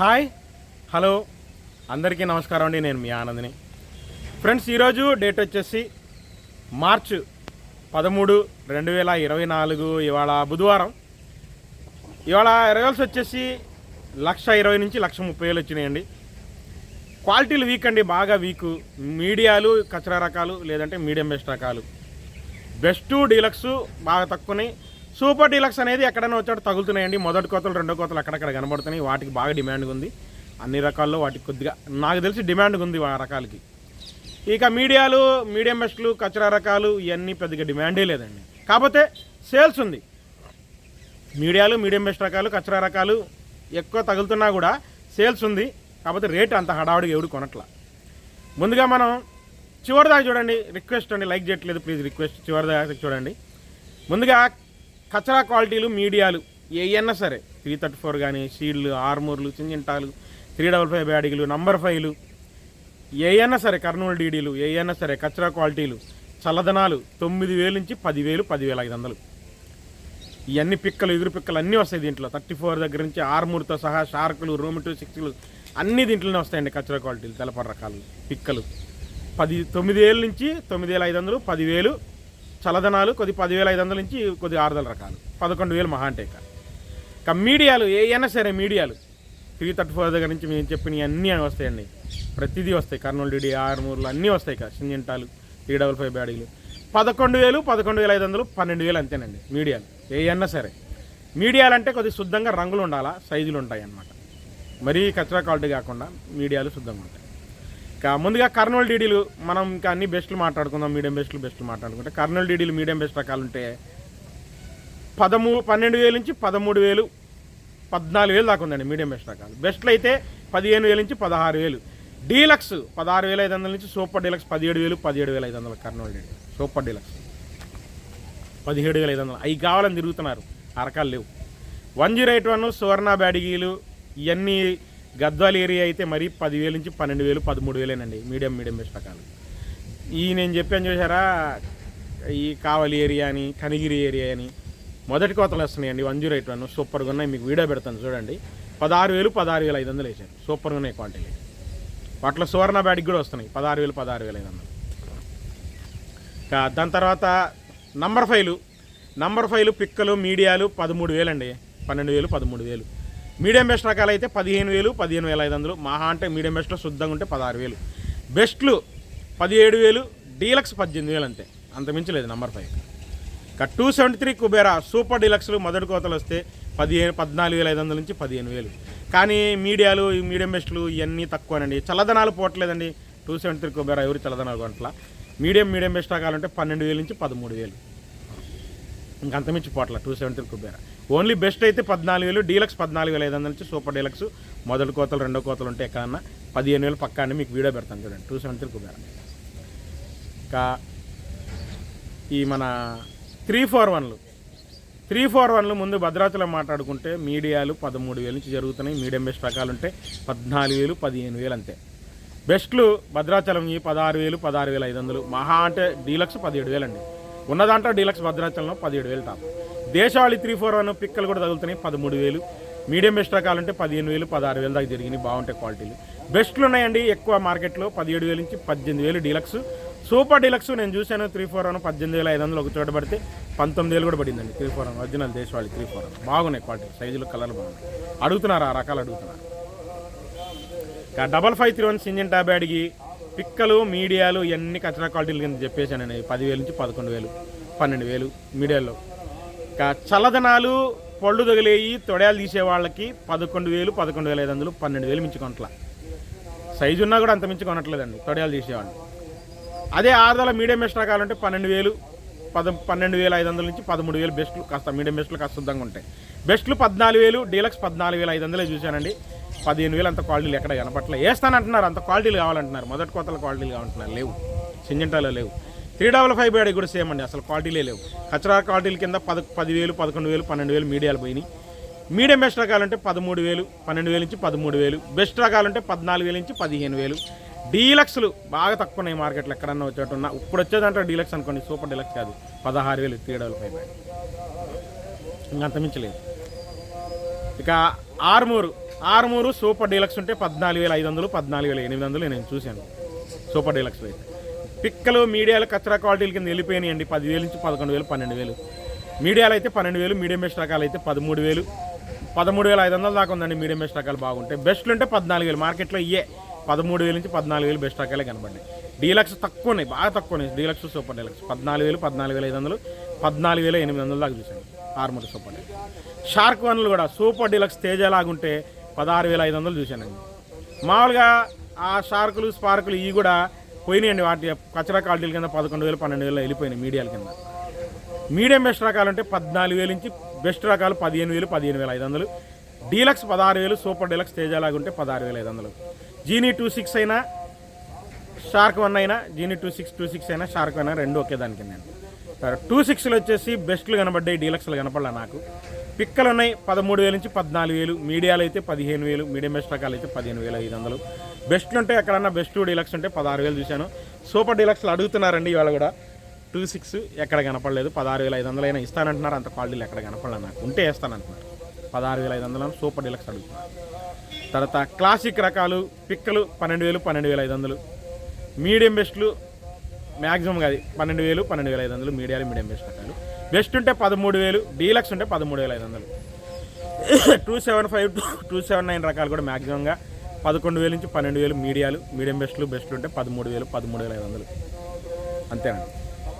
Hi hello. అందరికీ నమస్కారం అండి నేను మీ ఆనందిని. ఫ్రెండ్స్ ఈరోజు డేట్ వచ్చేసి మార్చ్ పదమూడు రెండు వేల ఇరవై నాలుగు ఇవాళ బుధవారం. ఇవాళ రిజల్ట్స్ వచ్చేసి లక్ష ఇరవై నుంచి లక్ష ముప్పై వేలు వచ్చినాయండి. క్వాలిటీలు వీక్ అండి బాగా వీక్. మీడియాలు కచరా రకాలు లేదంటే మీడియం బెస్ట్ రకాలు. బెస్ట్ డీలక్స్ బాగా తక్కువనే. సూపర్ డీలక్స్ అనేది ఎక్కడైనా వచ్చాడు తగులుతున్నాయండి. మొదటి కోతలు రెండో కోతలు అక్కడక్కడ కనబడుతున్నాయి. వాటికి బాగా డిమాండ్ ఉంది. అన్ని రకాల్లో వాటికి కొద్దిగా నాకు తెలిసి డిమాండ్ ఉంది ఆ రకాలకి. ఇక మీడియాలు మీడియం బెస్ట్లు కచరా రకాలు ఇవన్నీ పెద్దగా డిమాండే లేదండి. కాకపోతే సేల్స్ ఉంది. మీడియాలు మీడియం బెస్ట్ రకాలు కచరా రకాలు ఎక్కువ తగులుతున్నా కూడా సేల్స్ ఉంది. కాకపోతే రేట్ అంత హడావుడిగా ఎవడు కొనట్లా. ముందుగా మనం చివరిదాకా చూడండి. రిక్వెస్ట్ అండి. లైక్ చేయట్లేదు. ప్లీజ్ రిక్వెస్ట్ చివరి దాకా చూడండి. ముందుగా కచరా క్వాలిటీలు మీడియాలు ఏయన్నా సరే. త్రీ థర్టీ ఫోర్ కానీ షీల్డ్లు ఆర్మూర్లు చింజింటాలు త్రీ డబల్ ఫైవ్ బ్యాడిగలు నంబర్ ఫైవ్లు ఏయన్నా సరే కర్నూలు డీడీలు ఏయన్నా సరే కచరా క్వాలిటీలు చల్లదనాలు తొమ్మిది వేలు నుంచి పదివేలు పదివేల ఐదు వందలు. ఇవన్నీ పిక్కలు ఎగురు పిక్కలు అన్నీ వస్తాయి దీంట్లో. థర్టీ ఫోర్ దగ్గర నుంచి ఆర్మూర్తో సహా షార్కులు రూమ్ టూ సిక్స్లు అన్నీ దీంట్లోనే వస్తాయండి కచరా క్వాలిటీలు తెలపర రకాలు పిక్కలు. పది తొమ్మిది వేల నుంచి తొమ్మిది వేల ఐదు వందలు పదివేలు చల్లదనాలు కొద్ది పదివేల ఐదు వందల నుంచి కొద్ది ఆరుదల రకాలు. పదకొండు వేలు మహా అంటే ఇక మీడియాలు ఏయైనా సరే మీడియాలు. త్రీ థర్టీ ఫోర్ దగ్గర నుంచి మేము చెప్పినవి అన్నీ వస్తాయండి. ప్రతిదీ వస్తాయి. కర్నూలు డిడి ఆరుమూరులు అన్నీ వస్తాయి ఇక సింజంటాలు త్రీ డబల్ ఫైవ్ బ్యాడీలు. పదకొండు వేలు పదకొండు వేల ఐదు వందలు పన్నెండు వేలు అంతేనండి మీడియాలు. ఏయన్నా సరే. మీడియాలు అంటే కొద్దిగా శుద్ధంగా రంగులు ఉండాలా? సైజులు ఉంటాయి అన్నమాట మరీ కచరా క్వాలిటీ కాకుండా మీడియాలు శుద్ధంగా ఉంటాయి. ఇంకా ముందుగా కర్నూలు డీడీలు మనం ఇంకా అన్ని బెస్ట్లు మాట్లాడుకుందాం మీడియం బెస్ట్లు బెస్ట్లు మాట్లాడుకుంటే. కర్నూలు డీడీలు మీడియం బెస్ట్ రకాలు ఉంటే పదమూ పన్నెండు వేలు నుంచి పదమూడు వేలు పద్నాలుగు వేలు దాకా ఉందండి మీడియం బెస్ట్ రకాలు. బెస్ట్లు అయితే పదిహేను వేలు నుంచి పదహారు వేలు. డీలక్స్ పదహారు వేల ఐదు వందల నుంచి సూపర్ డీలక్స్ పదిహేడు వేలు పదిహేడు వేల ఐదు వందలు కర్నూలు డీడీ సూపర్ డీలక్స్. పదిహేడు వేల ఐదు వందలు. అవి కావాలని తిరుగుతున్నారు. ఆ రకాలు లేవు. One zero eight one Suvarna బ్యాడిగీలు ఇవన్నీ గద్వాల ఏరియా అయితే మరి పదివేలు నుంచి పన్నెండు వేలు పదమూడు వేలేనండి మీడియం మీడియం బెస్ట్ రకాలు ఈ నేను చెప్పాను చూసారా ఈ కావలి ఏరియా అని కనిగిరి ఏరియా అని మొదటి కోతలు వస్తున్నాయండి. వన్ జీరో ఎయిట్ వన్ సూపర్గా ఉన్నాయి. మీకు వీడియో పెడతాను చూడండి. పదహారు వేలు పదహారు వేల ఐదు వందలు వేసాను సూపర్గా ఉన్నాయి క్వాంటిటీ. వాటిలో సువర్ణ బ్యాడికి కూడా వస్తున్నాయి. పదహారు వేలు పదహారు వేల ఐదు వందలు. దాని తర్వాత నంబర్ ఫైలు. నంబర్ ఫైలు పిక్కలు మీడియాలు పదమూడు వేలండి పన్నెండు వేలు పదమూడు వేలు మీడియం బెస్ట్ రకాలు అయితే పదిహేను వేలు పదిహేను వేల ఐదు వందలు. మహా అంటే మీడియం బెస్ట్లో శుద్ధంగా ఉంటే పదహారు వేలు. బెస్ట్లు పదిహేడు వేలు డీలక్స్ పద్దెనిమిది వేలు అంతే. అంత మించలేదు నంబర్ ఫైవ్. ఇక two seventy three Kubera super డీలక్స్లు మొదటి కోతలు వస్తే పదిహేను పద్నాలుగు వేల ఐదు వందల నుంచి పదిహేను వేలు. కానీ మీడియాలు మీడియం బెస్ట్లు ఇవన్నీ తక్కువనండి. చల్లదనాలు పోవట్లేదండి. టూ సెవెంటీ త్రీ కుబేరా ఎవరు చల్లదనాలు కొనట్లా. మీడియం మీడియం బెస్ట్ రకాలంటే పన్నెండు వేలు నుంచి పదమూడు వేలు. ఇంకంతమించి పోట్ల two seventy Kubera. Only best అయితే పద్నాలుగు వేలు డీలక్స్ పద్నాలుగు వేల ఐదు వందల నుంచి సూపర్ డీలక్స్. మొదటి కోతలు రెండో కోతలు ఉంటే ఎక్కడన్నా పదిహేను వేలు పక్కా మీకు వీడియో పెడతాను చూడండి. Two seventy Kubera. ఇంకా ఈ మన త్రీ ఫోర్ వన్లు. త్రీ ఫోర్ వన్లు ముందు భద్రాచలం మాట్లాడుకుంటే మీడియాలు పదమూడు వేల నుంచి జరుగుతున్నాయి మీడియం బెస్ట్ రకాలు ఉంటే పద్నాలుగు వేలు పదిహేను వేలు అంతే. బెస్ట్లు భద్రాచలం ఈ పదహారు వేలు పదహారు వేల ఐదు వందలు. మహా అంటే డీలక్స్ పదిహేడు వేలు అండి ఉన్నదాంట్లో డీలక్స్ భద్రాచలంలో పదిహేడు వేలు టాప్. దేశవాళి త్రీ ఫోర్ వన్ పిక్కలు కూడా తగులుతున్నాయి. పదమూడు వేలు. మీడియం బెస్ట్ రకాలు పదిహేను వేలు పదహారు వేలు దాకా జరిగినాయి. బాగుంటాయి క్వాలిటీలు. బెస్ట్లు ఉన్నాయండి ఎక్కువ మార్కెట్లో. పదిహేడు వేలు నుంచి పద్దెనిమిది వేలు డీలక్స్. సూపర్ డీలక్స్ నేను చూశాను త్రీ ఫోర్ వన్ పద్దెనిమిది వేల ఐదు వందలు ఒక చోట పడితే పంతొమ్మిది వేలు కూడా పడిందండి. త్రీ ఫోర్ వన్ ఒరిజినల్ దేశవాళి త్రీ ఫోర్ వన్. బాగున్నాయి క్వాలిటీ సైజులు కలర్లు బాగున్నాయి. అడుగుతున్నారు ఆ రకాలు అడుగుతున్నారు. డబల్ ఫైవ్ త్రీ వన్ సింజన్ ట్యాబ్ అడిగి పిక్కలు మీడియాలు ఇవన్నీ కచ్చరా క్వాలిటీలు కింద చెప్పేశానండి. పదివేలు నుంచి పదకొండు వేలు పన్నెండు వేలు మీడియాలో చల్లదనాలు పళ్ళు తగిలేయి తొడయాలు తీసే వాళ్ళకి పదకొండు వేలు పదకొండు వేల ఐదు వందలు పన్నెండు వేలు మించి కొనట్ల. సైజు ఉన్నా కూడా అంత మించి కొనట్లేదండి తొడయాలు తీసేవాళ్ళు. అదే ఆరుదల మీడియం బెస్ట్ రకాలంటే పన్నెండు వేలు పద పన్నెండు వేల ఐదు వందల నుంచి పదమూడు వేలు బెస్ట్లు కాస్త మీడియం బెస్ట్లు కాస్త శుద్ధంగా ఉంటాయి. బెస్ట్లు పద్నాలుగు వేలు డీలక్స్ పద్నాలుగు వేల ఐదు వందలే చూశానండి. పదిహేను వేలు అంత క్వాలిటీలు ఎక్కడ కనపట్లే వేస్తానంటున్నారు అంత క్వాలిటీలు కావాలంటున్నారు. మొదటి కోతల క్వాలిటీలు కావాలంటున్నారు లేవు. సింజంటాలో లేవు. త్రీ డబల్ ఫైవ్ బ్యాడీ కూడా సేమ్ అండి. అసలు క్వాలిటీలే లేవు. కచరా క్వాలిటీల కింద పద పదివేలు పదకొండు వేలు పన్నెండు వేలు మీడియాలు పోయినాయి. మీడియం బెస్ట్ రకాలంటే పదమూడు వేలు పన్నెండు వేలు నుంచి పదమూడు వేలు. బెస్ట్ రకాలంటే పద్నాలుగు వేలు నుంచి పదిహేను వేలు. డీలక్స్లు బాగా తక్కువ ఉన్నాయి మార్కెట్లో ఎక్కడన్నా వచ్చేటట్టు ఉన్నా ఇప్పుడు వచ్చేదంటే డీలక్స్ అనుకోండి. సూపర్ డీలక్స్ కాదు. పదహారు వేలు త్రీ డబల్ ఫైవ్ ఇంకంత మించలేదు ఇక ఆరుమూరు. ఆరుమూరు సూపర్ డీలక్స్ ఉంటే పద్నాలుగు వేల ఐదు వందలు పద్నాలుగు వేల ఎనిమిది వందలు నేను చూశాను. సూపర్ డీలక్స్లో అయితే. పిక్కలు మీడియాలు కచ్చరా క్వాలిటీల కింద వెళ్ళిపోయినాయండి. పదివేలు నుంచి పదకొండు వేలు పన్నెండు వేలు మీడియాలు అయితే పన్నెండు వేలు మీడియం బెస్ట్ రకాలు అయితే పదమూడు వేలు పదమూడు వేల ఐదు వందల దాకా ఉందండి మీడియం బెస్ట్ రకాలు బాగుంటాయి బెస్ట్లు ఉంటే పద్నాలుగు వేలు మార్కెట్లో ఇయే పదమూడు వేలు నుంచి పద్నాలుగు వేలు బెస్ట్ రకాలే కనబడ్డాయి. డీలక్స్ తక్కువ ఉన్నాయి బాగా తక్కువ ఉన్నాయి. Deluxe super deluxe. పద్నాలుగు వేలు పద్నాలుగు వేల ఐదు వందలు పద్నాలుగు వేల ఎనిమిది వందల దాకా చూసాను ఆర్మూర్ సూపర్ డీలక్స్. షార్క్ వన్లు కూడా సూపర్ డీలక్స్ తేజ లాగుంటే పదహారు వేల ఐదు వందలు చూశానండి. మామూలుగా ఆ షార్కులు స్పార్కులు ఇవి కూడా పోయినాయండి వాటి కచరా కాల్టీల కింద పదకొండు వేలు పన్నెండు వేలు వెళ్ళిపోయినాయి మీడియాల కింద. మీడియం బెస్ట్ రకాలు అంటే పద్నాలుగు వేలు నుంచి బెస్ట్ రకాలు పదిహేను వేలు పదిహేను వేల ఐదు వందలు. డీలక్స్ పదహారు వేలు సూపర్ డీలక్స్ తేజాలాగా ఉంటే పదహారు వేల ఐదు వందలు. జీనీ టూ సిక్స్ అయినా షార్క్ వన్ అయినా genie two six two six అయినా షార్క్ వన్ అయినా రెండు ఒకే దానికి నేను టూ సిక్స్లు వచ్చేసి బెస్ట్లు కనబడ్డాయి డీలక్స్లు కనపడలే నాకు. పిక్కలు ఉన్నాయి పదమూడు వేల నుంచి పద్నాలుగు వేలు మీడియాలు అయితే పదిహేను వేలు మీడియం బెస్ట్ రకాలు అయితే పదిహేను వేల ఐదు వందలు. బెస్ట్లు ఉంటే ఎక్కడన్నా బెస్ట్ డీలక్స్ ఉంటే పదహారు వేలు చూశాను. సూపర్ డీలక్స్లు అడుగుతున్నారండి ఇవాళ కూడా. టూ సిక్స్ ఎక్కడ కనపడలేదు పదహారు వేల ఐదు వందలు అయినా ఇస్తానంటున్నారు. అంత క్వాలిటీలు ఎక్కడ కనపడలేదు నాకు. ఉంటే వేస్తానంటున్నారు. పదహారు వేల ఐదు వందలు సూపర్ డీలక్స్ అడుగుతున్నారు. తర్వాత క్లాసిక్ రకాలు పిక్కలు పన్నెండు వేలు పన్నెండు వేల ఐదు వందలు. మీడియం బెస్ట్లు మ్యాక్సిమం అది పన్నెండు వేలు పన్నెండు వేల ఐదు వందలు మీడియాలు మీడియం బెస్ట్ రకాలు బెస్ట్ ఉంటే పదమూడు వేలు డీలక్స్ ఉంటే పదమూడు వేల ఐదు వందలు. Two seven five two seven nine రకాలు కూడా మ్యాక్సిమంగా పదకొండు వేలు నుంచి పన్నెండు వేలు మీడియాలు మీడియం బెస్ట్లు బెస్ట్లు ఉంటే పదమూడు వేలు పదమూడు వేల ఐదు వందలు. అంతేనండి.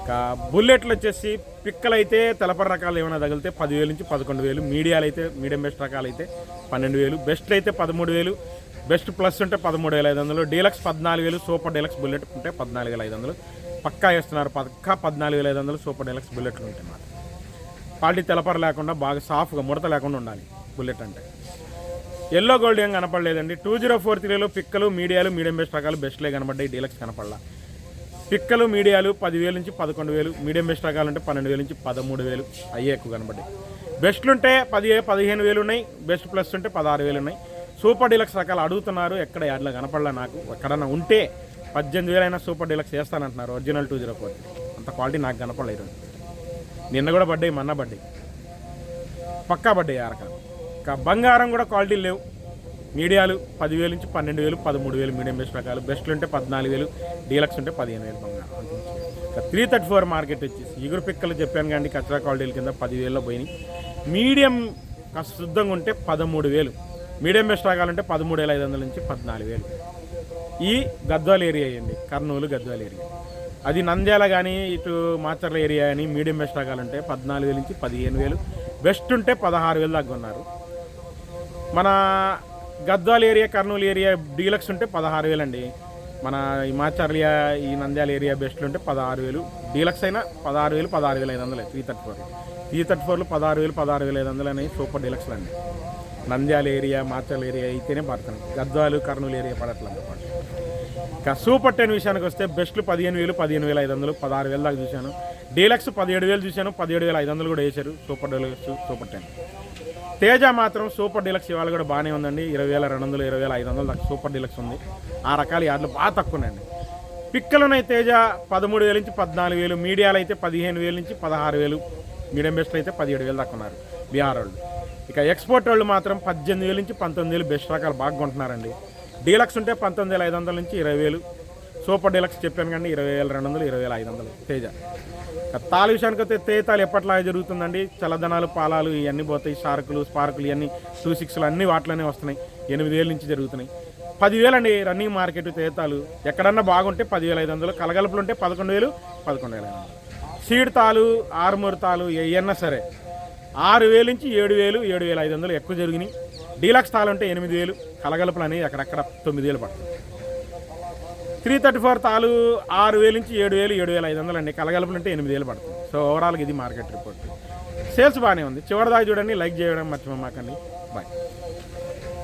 ఇంకా బుల్లెట్లు వచ్చేసి పిక్కలు అయితే తెలపర రకాలు ఏమైనా తగిలితే పదివేలు నుంచి పదకొండు వేలు మీడియాలు అయితే మీడియం బెస్ట్ రకాలు అయితే పన్నెండు వేలు బెస్ట్లు అయితే పదమూడు వేలు బెస్ట్ ప్లస్ ఉంటే పదమూడు వేల ఐదు వందలు డీలక్స్ పద్నాలుగు వేలు సూపర్ డీలక్స్ బుల్లెట్ ఉంటే పద్నాలుగు వేల ఐదు వందలు పక్కా వేస్తున్నారు. పక్కా పద్నాలుగు వేల ఐదు వందలు సూపర్ డెలక్స్ బుల్లెట్లు ఉంటాయి మాట తెలపర లేకుండా బాగా సాఫ్ట్గా ముడత లేకుండా ఉండాలి బుల్లెట్ అంటే. ఎల్లో గోల్డ్ ఏం కనపడలేదండి. టూ జీరో ఫోర్ త్రీలో పిక్కలు మీడియాలు మీడియం బెస్ట్ రకాలు బెస్ట్లే కనపడ్డాయి డీలక్స్ కనపడలా. పిక్కలు మీడియాలు పదివేలు నుంచి పదకొండు వేలు మీడియం బెస్ట్ రకాలు అంటే పన్నెండు వేలు నుంచి పదమూడు వేలు అయ్యే ఎక్కువ కనబడ్డాయి బెస్ట్లు ఉంటే పది పదిహేను వేలు ఉన్నాయి. బెస్ట్ ప్లస్ ఉంటే పదహారు వేలు ఉన్నాయి. సూపర్ డీలక్స్ రకాలు అడుగుతున్నారు. ఎక్కడ యాడ్లో కనపడలే నాకు? ఎక్కడన్నా ఉంటే పద్దెనిమిది వేలైనా సూపర్ డీలక్స్ చేస్తానంటున్నారు ఒరిజినల్ టూ జీరో ఫోర్. అంత క్వాలిటీ నాకు కనపడలేదు నిన్న కూడా పడ్డాయి మొన్న పడ్డాయి. పక్కా పడ్డాయి అరక ఇంకా బంగారం కూడా క్వాలిటీ లేవు. మీడియాలు పదివేలు నుంచి పన్నెండు వేలు పదమూడు వేలు మీడియం బెస్ట్ రకాలు. బెస్ట్లు ఉంటే పద్నాలుగు వేలు డీలక్స్ ఉంటే పదిహేను వేలు బంగారం. ఇంకా త్రీ థర్టీ ఫోర్ మార్కెట్ వచ్చేసి ఇగురు పిక్కలు చెప్పాను కానీ కచ్చరా క్వాలిటీల కింద పదివేల్లో పోయినాయి. మీడియం కాస్త శుద్ధంగా ఉంటే పదమూడు వేలు. మీడియం బెస్ట్ రకాలంటే పదమూడు వేల ఐదు వందల నుంచి పద్నాలుగు వేలు. ఈ గద్వాల ఏరియా అండి కర్నూలు గద్వాల ఏరియా. అది నంద్యాల కానీ ఇటు మాచర్ల ఏరియా అని మీడియం బెస్ట్ రకాలంటే పద్నాలుగు వేలు నుంచి పదిహేను వేలు బెస్ట్ ఉంటే పదహారు వేలు దాకా ఉన్నారు. మన Gadwal area Kurnool area deluxe ఉంటే పదహారు వేలు అండి. మన ఈ మాచర్ల ఈ నంద్యాల ఏరియా బెస్ట్లు ఉంటే పదహారు వేలు డీలక్స్ అయినా పదహారు వేలు పదహారు వేల ఐదు వందలు three thirty four. Three thirty ఫోర్లు పదహారు వేలు పదహారు వేల ఐదు వందలు అనేవి సూపర్ డీలక్స్లు అండి. నంద్యాల ఏరియా మాచర్ల ఏరియా అయితేనే పడుతుంది గద్వాలు కర్నూలు ఏరియా పడట్లంత పాటు ఇంకా సూపర్ టెన్ విషయానికి వస్తే బెస్ట్లు పదిహేను వేలు పదిహేను వేల ఐదు వందలు పదహారు వేల దాకా చూశాను. డీలక్స్ పదిహేడు వేలు చూశాను పదిహేడు వేల ఐదు వందలు కూడా వేశారు. Super deluxe super ten. Teja మాత్రం సూపర్ డీలక్స్ ఇవాళ కూడా బాగానే ఉందండి. ఇరవై వేల రెండు వందలు ఇరవై వేల ఐదు వందలు దాకా సూపర్ డీలక్స్ ఉంది. ఆ రకాల యాడ్లు బాగా తక్కువ ఉన్నాయండి పిక్కలున్నాయి తేజ పదమూడు వేల నుంచి పద్నాలుగు వేలు మీడియాలు అయితే పదిహేను వేల నుంచి పదహారు వేలు మీడియం బెస్ట్లు అయితే పదిహేడు వేలు దాకా ఉన్నారు బీహార్ వాళ్ళు. ఇక ఎక్స్పోర్ట్ వాళ్ళు మాత్రం పద్దెనిమిది వేల నుంచి పంతొమ్మిది వేలు బెస్ట్ రకాలు బాగా కొంటున్నారండి. డీలక్స్ ఉంటే పంతొమ్మిది వేల ఐదు వందల నుంచి ఇరవై వేలు. సూపర్ డీలక్స్ చెప్పాను కానీ ఇరవై వేల రెండు వందలు ఇరవై వేల ఐదు వందలు. తేజ. ఇక విషయానికి వస్తే తేతాలు ఎప్పట్లాగే జరుగుతుందండి. చల్లదనాలు పాలాలు ఇవన్నీ పోతాయి. షార్కులు స్పార్కులు ఇవన్నీ టూ సిక్స్లు అన్నీ వాటిలోనే వస్తున్నాయి. ఎనిమిది వేల నుంచి జరుగుతున్నాయి. పదివేలు అండి రన్నింగ్ మార్కెట్ తేతాలు. ఎక్కడన్నా బాగుంటే పదివేల ఐదు వందలు కలగలుపులు ఉంటే పదకొండు వేలు పదకొండు వేల ఐదు వందలు. సీడ్ తాలు ఆరుమూరు తాలు ఏయన్నా సరే ఆరు వేలు నుంచి ఏడు వేలు ఏడు వేల ఐదు వందలు ఎక్కువ జరిగినాయి. డీలక్స్ తాళ్ళు ఉంటే ఎనిమిది వేలు కలగలుపులు అనేవి అక్కడక్కడ తొమ్మిది వేలు పడుతుంది. త్రీ థర్టీ ఫోర్ తాలు ఆరు వేలు నుంచి ఏడు వేలు ఏడు వేల ఐదు వందలు అండి. కలగలుపులు అంటే ఎనిమిది వేలు పడుతుంది. సో ఓవరాల్గా ఇది మార్కెట్ రిపోర్ట్. సేల్స్ బాగానే ఉంది. చివరిదాకా చూడండి లైక్ చేయడం మర్చిపోమాకండి. బాయ్